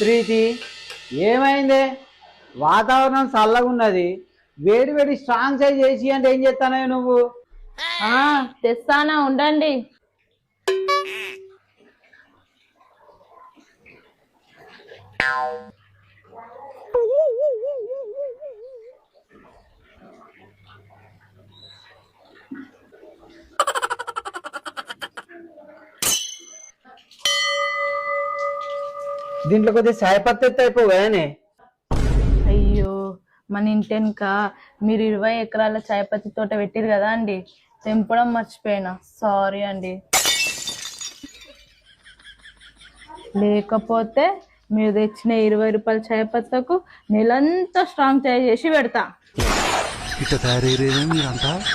ప్రీతి ఏమైందే? వాతావరణం చల్లగా ఉన్నది వేడి వేడి స్ట్రాంగ్ సైజ్ చేసి అంటే ఏం చేస్తానే నువ్వు? ఆ తెస్తానా ఉండండి. దీంట్లో కొద్దిగా సాయపత్తి అయిపోయానే అయ్యో మన ఇంటెనక మీరు ఇరవై ఎకరాల చాయపత్తి తోట పెట్టిరు కదా అండి. తెంపడం మర్చిపోయినా. సారీ అండి. లేకపోతే మీరు తెచ్చిన ఇరవై రూపాయల చాయపత్తకు నెలంతా స్ట్రాంగ్ చాయ్ చేసి పెడతా. మీరంతా?